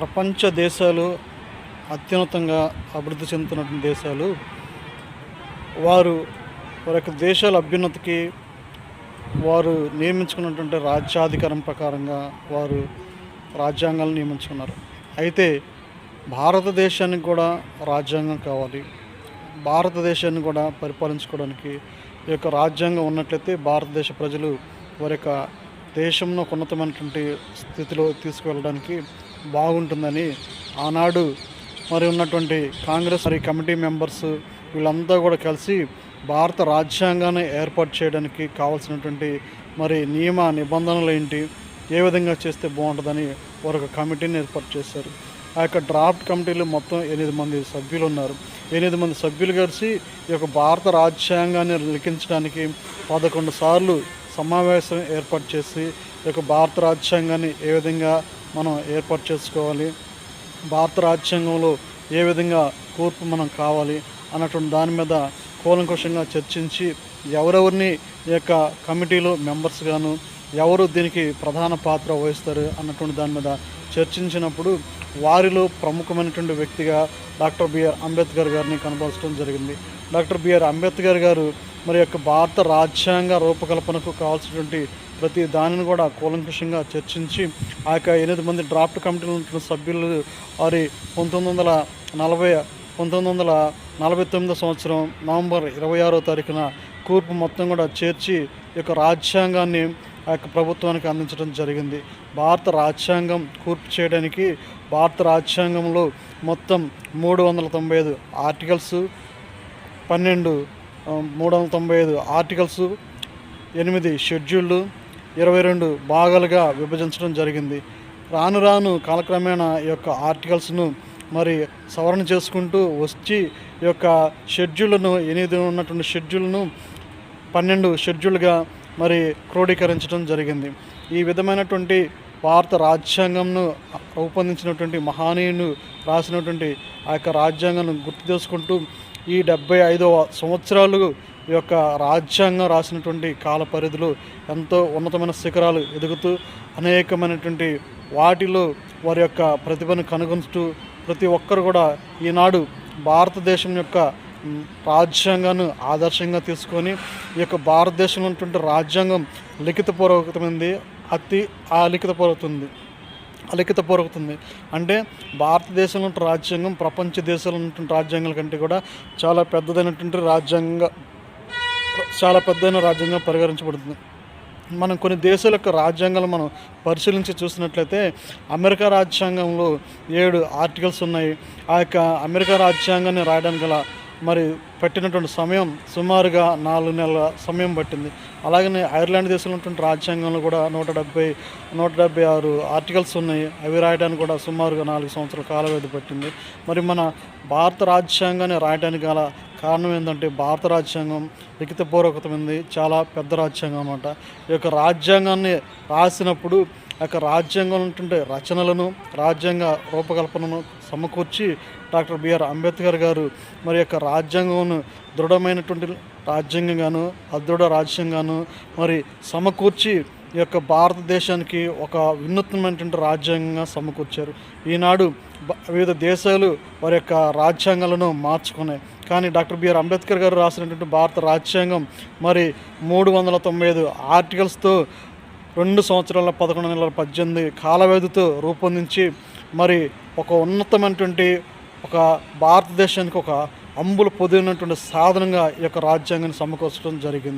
ప్రపంచ దేశాలు అత్యున్నతంగా అభివృద్ధి చెందుతున్నటువంటి దేశాలు. వారు వారి యొక్క దేశాల అభ్యున్నతికి వారు నియమించుకున్నటువంటి రాజ్యాధికారం ప్రకారంగా వారు రాజ్యాంగాలను నియమించుకున్నారు. అయితే భారతదేశానికి కూడా రాజ్యాంగం కావాలి. భారతదేశాన్ని కూడా పరిపాలించుకోవడానికి ఈ యొక్క రాజ్యాంగం ఉన్నట్లయితే భారతదేశ ప్రజలు వారి యొక్క దేశంలో ఉన్నతమైనటువంటి స్థితిలో తీసుకువెళ్ళడానికి బాగుంటుందని ఆనాడు మరి ఉన్నటువంటి కాంగ్రెస్ మరి కమిటీ మెంబర్స్ వీళ్ళంతా కూడా కలిసి భారత రాజ్యాంగాన్ని ఏర్పాటు చేయడానికి కావాల్సినటువంటి మరి నియమ నిబంధనలు ఏంటి ఏ విధంగా చేస్తే బాగుంటుందని వారు ఒక కమిటీని ఏర్పాటు చేశారు. ఆ యొక్క డ్రాఫ్ట్ కమిటీలో మొత్తం ఎనిమిది మంది సభ్యులు ఉన్నారు. ఎనిమిది మంది సభ్యులు కలిసి ఈ యొక్క భారత రాజ్యాంగాన్ని లిఖించడానికి పదకొండు సార్లు సమావేశం ఏర్పాటు చేసి ఈ యొక్క భారత రాజ్యాంగాన్ని ఏ విధంగా మనం ఏర్పాటు చేసుకోవాలి. భారత రాజ్యాంగంలో ఏ విధంగా కూర్పు మనం కావాలి అన్నటువంటి దాని మీద కూలంకుషంగా చర్చించి ఎవరెవరిని ఈ యొక్క కమిటీలో మెంబర్స్ గాను ఎవరు దీనికి ప్రధాన పాత్ర వహిస్తారు అన్నటువంటి దాని మీద చర్చించినప్పుడు వారిలో ప్రముఖమైనటువంటి వ్యక్తిగా డాక్టర్ బిఆర్ అంబేద్కర్ గారిని కనబరచడం జరిగింది. డాక్టర్ బిఆర్ అంబేద్కర్ గారు మరి యొక్క భారత రాజ్యాంగ రూపకల్పనకు కావాల్సినటువంటి ప్రతి దానిని కూడా కూలంకుషంగా చర్చించి ఆ యొక్క ఎనిమిది మంది డ్రాఫ్ట్ కమిటీలో ఉంటున్న సభ్యులు వారి పంతొమ్మిది వందల నలభై పంతొమ్మిది వందల నలభై తొమ్మిదో సంవత్సరం నవంబర్ ఇరవై ఆరో తారీఖున కూర్పు మొత్తం కూడా చేర్చి ఈ యొక్క రాజ్యాంగాన్ని ఆ యొక్క ప్రభుత్వానికి అందించడం జరిగింది. భారత రాజ్యాంగం కూర్పు చేయడానికి భారత రాజ్యాంగంలో మొత్తం మూడు వందల తొంభై ఐదు ఆర్టికల్స్ పన్నెండు మూడు వందల తొంభై ఐదు ఆర్టికల్స్ ఎనిమిది షెడ్యూళ్ళు ఇరవై రెండు భాగాలుగా విభజించడం జరిగింది. రాను రాను కాలక్రమేణా ఈ యొక్క ఆర్టికల్స్ను మరి సవరణ చేసుకుంటూ వచ్చి ఈ యొక్క షెడ్యూళ్ళను ఎనిమిది ఉన్నటువంటి షెడ్యూల్ను పన్నెండు షెడ్యూల్గా మరి క్రోడీకరించడం జరిగింది. ఈ విధమైనటువంటి భారత రాజ్యాంగంను రూపొందించినటువంటి మహానీయును రాసినటువంటి ఆ యొక్క రాజ్యాంగాన్ని గుర్తు చేసుకుంటూ ఈ డెబ్బై ఐదవ సంవత్సరాలు ఈ యొక్క రాజ్యాంగం రాసినటువంటి కాల పరిధిలో ఎంతో ఉన్నతమైన శిఖరాలు ఎదుగుతూ అనేకమైనటువంటి వాటిలో వారి యొక్క ప్రతిభను కనుగొంటూ ప్రతి ఒక్కరు కూడా ఈనాడు భారతదేశం యొక్క రాజ్యాంగాన్ని ఆదర్శంగా తీసుకొని ఈ యొక్క భారతదేశంలో ఉన్నటువంటి రాజ్యాంగం లిఖితపూర్వకమైంది అతి అలిఖితపూర్వకతుంది అలిఖితపూర్వకతుంది అంటే భారతదేశంలో ఉన్న రాజ్యాంగం ప్రపంచ దేశంలో ఉన్నటువంటి రాజ్యాంగాల కంటే కూడా చాలా పెద్దదైనటువంటి రాజ్యాంగ చాలా పెద్దదైన రాజ్యాంగం పరిగణించబడుతుంది. మనం కొన్ని దేశాల యొక్క రాజ్యాంగాలు మనం పరిశీలించి చూసినట్లయితే అమెరికా రాజ్యాంగంలో ఏడు ఆర్టికల్స్ ఉన్నాయి. ఆ యొక్క అమెరికా రాజ్యాంగాన్ని రాయడానికి గల మరి పెట్టినటువంటి సమయం సుమారుగా నాలుగు నెలల సమయం పట్టింది. అలాగనే ఐర్లాండ్ దేశంలో ఉన్నటువంటి రాజ్యాంగంలో కూడా నూట డెబ్బై నూట డెబ్బై ఆరు ఆర్టికల్స్ ఉన్నాయి. అవి రాయడానికి కూడా సుమారుగా నాలుగు సంవత్సరాల కాల వ్యవధి పట్టింది. మరి మన భారత రాజ్యాంగాన్ని రాయడానికి గల కారణం ఏంటంటే భారత రాజ్యాంగం లిఖితపూర్వకమైంది. చాలా పెద్ద రాజ్యాంగం అన్నమాట. ఈ యొక్క రాజ్యాంగాన్ని రాసినప్పుడు యొక్క రాజ్యాంగంలో ఉన్నటువంటి రచనలను రాజ్యాంగ రూపకల్పనను సమకూర్చి డాక్టర్ బిఆర్ అంబేద్కర్ గారు మరి యొక్క రాజ్యాంగంను దృఢమైనటువంటి రాజ్యాంగంగాను అదృఢ రాజ్యాంగాను మరి సమకూర్చి ఈ యొక్క భారతదేశానికి ఒక వినూత్నమైనటువంటి రాజ్యాంగంగా సమకూర్చారు. ఈనాడు వివిధ దేశాలు వారి యొక్క రాజ్యాంగాలను మార్చుకున్నాయి. కానీ డాక్టర్ బిఆర్ అంబేద్కర్ గారు రాసినటువంటి భారత రాజ్యాంగం మరి మూడు వందల తొంభై ఐదు ఆర్టికల్స్తో రెండు సంవత్సరాల పదకొండు నెలల పద్దెనిమిది కాల వ్యవధితో రూపొందించి మరి ఒక ఉన్నతమైనటువంటి ఒక భారతదేశానికి ఒక అంబులు పొదిగినటువంటి సాధనంగా ఈ యొక్క రాజ్యాంగాన్ని సమకూర్చడం జరిగింది.